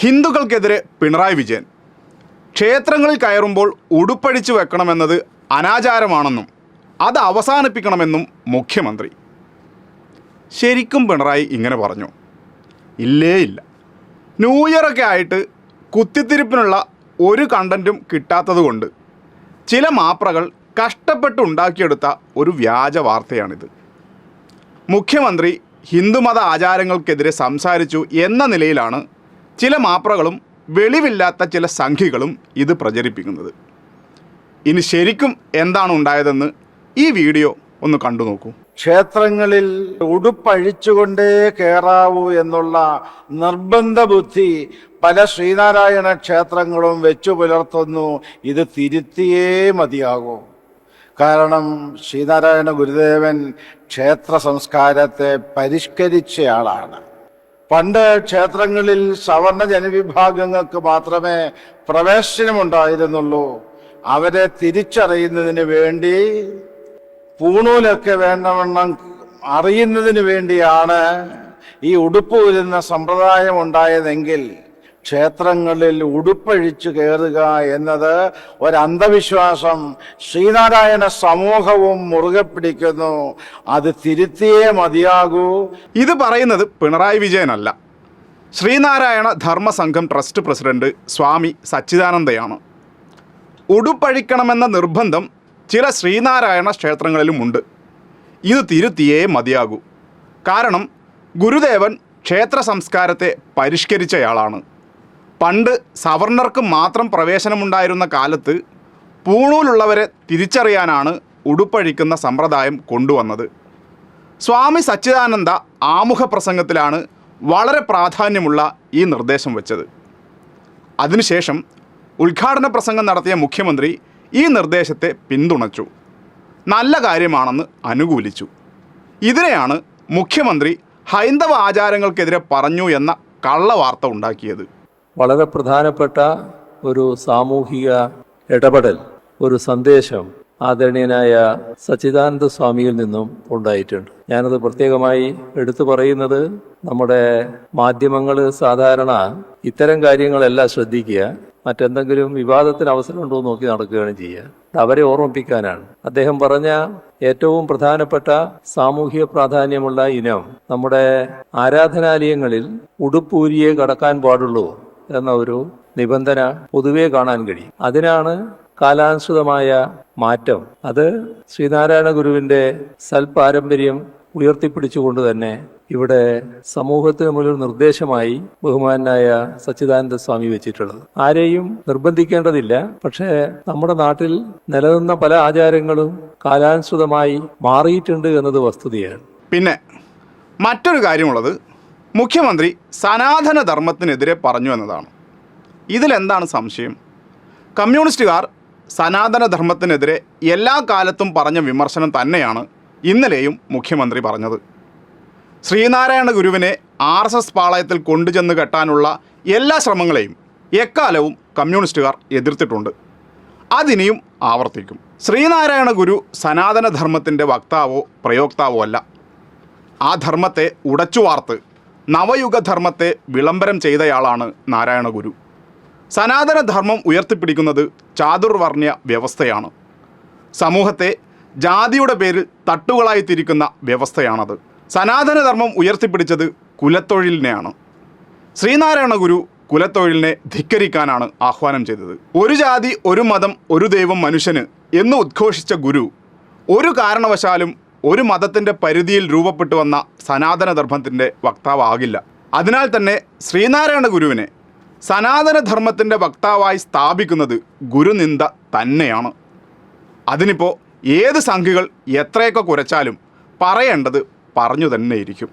ഹിന്ദുക്കൾക്കെതിരെ പിണറായി വിജയൻ. ക്ഷേത്രങ്ങളിൽ കയറുമ്പോൾ ഉടുപ്പഴിച്ചു വെക്കണമെന്നത് അനാചാരമാണെന്നും അത് അവസാനിപ്പിക്കണമെന്നും മുഖ്യമന്ത്രി. ശരിക്കും പിണറായി ഇങ്ങനെ പറഞ്ഞു. ഇല്ലേ ഇല്ല ന്യൂ ഇയറൊക്കെ ആയിട്ട് കുത്തിത്തിരിപ്പിനുള്ള ഒരു കണ്ടന്റും കിട്ടാത്തതുകൊണ്ട് ചില മാപ്രകൾ കഷ്ടപ്പെട്ട് ഉണ്ടാക്കിയെടുത്ത ഒരു വ്യാജ വാർത്തയാണിത്. മുഖ്യമന്ത്രി ഹിന്ദുമത ആചാരങ്ങൾക്കെതിരെ സംസാരിച്ചു എന്ന നിലയിലാണ് ചില മാപ്രകളും വെളിവില്ലാത്ത ചില സംഖ്യകളും ഇത് പ്രചരിപ്പിക്കുന്നത്. ഇനി ശരിക്കും എന്താണ് ഉണ്ടായതെന്ന് ഈ വീഡിയോ ഒന്ന് കണ്ടു നോക്കൂ. ക്ഷേത്രങ്ങളിൽ ഉടുപ്പഴിച്ചുകൊണ്ടേ കയറാവൂ എന്നുള്ള നിർബന്ധ ബുദ്ധി പല ശ്രീനാരായണ ക്ഷേത്രങ്ങളും വെച്ചു പുലർത്തുന്നു. ഇത് തിരുത്തിയേ മതിയാകൂ. കാരണം ശ്രീനാരായണ ഗുരുദേവൻ ക്ഷേത്ര സംസ്കാരത്തെ പരിഷ്കരിച്ചയാളാണ്. പണ്ട് ക്ഷേത്രങ്ങളിൽ സവർണ ജനവിഭാഗങ്ങൾക്ക് മാത്രമേ പ്രവേശനമുണ്ടായിരുന്നുള്ളൂ. അവരെ തിരിച്ചറിയുന്നതിന് വേണ്ടി പൂണൂലൊക്കെ വേണ്ടവണ്ണം അറിയുന്നതിന് വേണ്ടിയാണ് ഈ ഉടുപ്പ് വരുന്ന സമ്പ്രദായം ഉണ്ടായതെങ്കിൽ ക്ഷേത്രങ്ങളിൽ ഉടുപ്പഴിച്ചു കയറുക എന്നത് ഒരന്ധവിശ്വാസം. ശ്രീനാരായണ സമൂഹവും മുറുകെ പിടിക്കുന്നു. അത് തിരുത്തിയേ മതിയാകൂ. ഇത് പറയുന്നത് പിണറായി വിജയനല്ല. ശ്രീനാരായണ ധർമ്മസംഘം ട്രസ്റ്റ് പ്രസിഡന്റ് സ്വാമി സച്ചിദാനന്ദയാണ്. ഉടുപ്പഴിക്കണമെന്ന നിർബന്ധം ചില ശ്രീനാരായണ ക്ഷേത്രങ്ങളിലുമുണ്ട്. ഇത് തിരുത്തിയേ മതിയാകൂ. കാരണം ഗുരുദേവൻ ക്ഷേത്ര സംസ്കാരത്തെ പരിഷ്കരിച്ചയാളാണ്. പണ്ട് സവർണർക്ക് മാത്രം പ്രവേശനമുണ്ടായിരുന്ന കാലത്ത് പൂണൂലുള്ളവരെ തിരിച്ചറിയാനാണ് ഉടുപ്പഴിക്കുന്ന സമ്പ്രദായം കൊണ്ടുവന്നത്. സ്വാമി സച്ചിദാനന്ദ ആമുഖ പ്രസംഗത്തിലാണ് വളരെ പ്രാധാന്യമുള്ള ഈ നിർദ്ദേശം വച്ചത്. അതിനുശേഷം ഉദ്ഘാടന പ്രസംഗം നടത്തിയ മുഖ്യമന്ത്രി ഈ നിർദ്ദേശത്തെ പിന്തുണച്ചു. നല്ല കാര്യമാണെന്ന് അനുകൂലിച്ചു. ഇതിനെയാണ് മുഖ്യമന്ത്രി ഹൈന്ദവ ആചാരങ്ങൾക്കെതിരെ പറഞ്ഞു എന്ന കള്ളവാർത്ത ഉണ്ടാക്കിയത്. വളരെ പ്രധാനപ്പെട്ട ഒരു സാമൂഹിക ഇടപെടൽ ഒരു സന്ദേശം ആദരണീയനായ സച്ചിദാനന്ദ സ്വാമിയിൽ നിന്നും ഉണ്ടായിട്ടുണ്ട്. ഞാനത് പ്രത്യേകമായി എടുത്തു പറയുന്നത് നമ്മുടെ മാധ്യമങ്ങൾ സാധാരണ ഇത്തരം കാര്യങ്ങളെല്ലാം ശ്രദ്ധിക്കുക മറ്റെന്തെങ്കിലും വിവാദത്തിന് അവസരമുണ്ടോ എന്ന് നോക്കി നടക്കുകയാണ് ചെയ്യുക. അവരെ ഓർമ്മിപ്പിക്കാനാണ്. അദ്ദേഹം പറഞ്ഞ ഏറ്റവും പ്രധാനപ്പെട്ട സാമൂഹിക പ്രാധാന്യമുള്ള ഇനം നമ്മുടെ ആരാധനാലയങ്ങളിൽ ഉടുപ്പൂരിയെ കടക്കാൻ പാടുള്ളൂ. എന്ന ഒരു നിബന്ധന പൊതുവെ കാണാൻ കഴിയും. അതിനാണ് കാലാനുസൃതമായ മാറ്റം. അത് ശ്രീനാരായണ ഗുരുവിന്റെ സൽപാരമ്പര്യം ഉയർത്തിപ്പിടിച്ചുകൊണ്ട് തന്നെ ഇവിടെ സമൂഹത്തിന് മുന്നിൽ നിർദ്ദേശമായി ബഹുമാനായ സച്ചിദാനന്ദ സ്വാമി വെച്ചിട്ടുള്ളത്. ആരെയും നിർബന്ധിക്കേണ്ടതില്ല. പക്ഷേ നമ്മുടെ നാട്ടിൽ നിലനിന്ന പല ആചാരങ്ങളും കാലാനുസൃതമായി മാറിയിട്ടുണ്ട് എന്നത് വസ്തുതയാണ്. പിന്നെ മറ്റൊരു കാര്യമുള്ളത് മുഖ്യമന്ത്രി സനാതന ധർമ്മത്തിനെതിരെ പറഞ്ഞു എന്നതാണ്. ഇതിലെന്താണ് സംശയം? കമ്മ്യൂണിസ്റ്റുകാർ സനാതന ധർമ്മത്തിനെതിരെ എല്ലാ കാലത്തും പറഞ്ഞ വിമർശനം തന്നെയാണ് ഇന്നലെയും മുഖ്യമന്ത്രി പറഞ്ഞത്. ശ്രീനാരായണ ഗുരുവിനെ ആർ എസ് എസ് പാളയത്തിൽ കൊണ്ടുചെന്ന് കെട്ടാനുള്ള എല്ലാ ശ്രമങ്ങളെയും എക്കാലവും കമ്മ്യൂണിസ്റ്റുകാർ എതിർത്തിട്ടുണ്ട്. അതിനിയും ആവർത്തിക്കും. ശ്രീനാരായണ ഗുരു സനാതന ധർമ്മത്തിന്റെ വക്താവോ പ്രയോക്താവോ അല്ല. ആ ധർമ്മത്തെ ഉടച്ചുവാർത്ത് നവയുഗ ധർമ്മത്തെ വിളംബരം ചെയ്തയാളാണ് നാരായണഗുരു. സനാതനധർമ്മം സനാതന ധർമ്മം ഉയർത്തിപ്പിടിക്കുന്നത് ചാതുർവർണ്യ വ്യവസ്ഥയാണ്. സമൂഹത്തെ ജാതിയുടെ പേരിൽ തട്ടുകളായി തിരിക്കുന്ന വ്യവസ്ഥയാണത്. സനാതനധർമ്മം ഉയർത്തിപ്പിടിച്ചത് കുലത്തൊഴിലിനെയാണ്. ശ്രീനാരായണ ഗുരു കുലത്തൊഴിലിനെ ധിക്കരിക്കാനാണ് ആഹ്വാനം ചെയ്തത്. ഒരു ജാതി ഒരു മതം ഒരു ദൈവം മനുഷ്യന് എന്ന് ഉദ്ഘോഷിച്ച ഗുരു ഒരു കാരണവശാലും ഒരു മതത്തിന്റെ പരിധിയിൽ രൂപപ്പെട്ടു വന്ന സനാതന ധർമ്മത്തിന്റെ വക്താവാകില്ല. അതിനാൽ തന്നെ ശ്രീനാരായണ ഗുരുവിനെ സനാതന ധർമ്മത്തിന്റെ വക്താവായി സ്ഥാപിക്കുന്നത് ഗുരുനിന്ദ തന്നെയാണ്. അതിനിപ്പോൾ ഏത് സംഖ്യകൾ എത്രയൊക്കെ കുറച്ചാലും പറയേണ്ടത് പറഞ്ഞു തന്നെയിരിക്കും.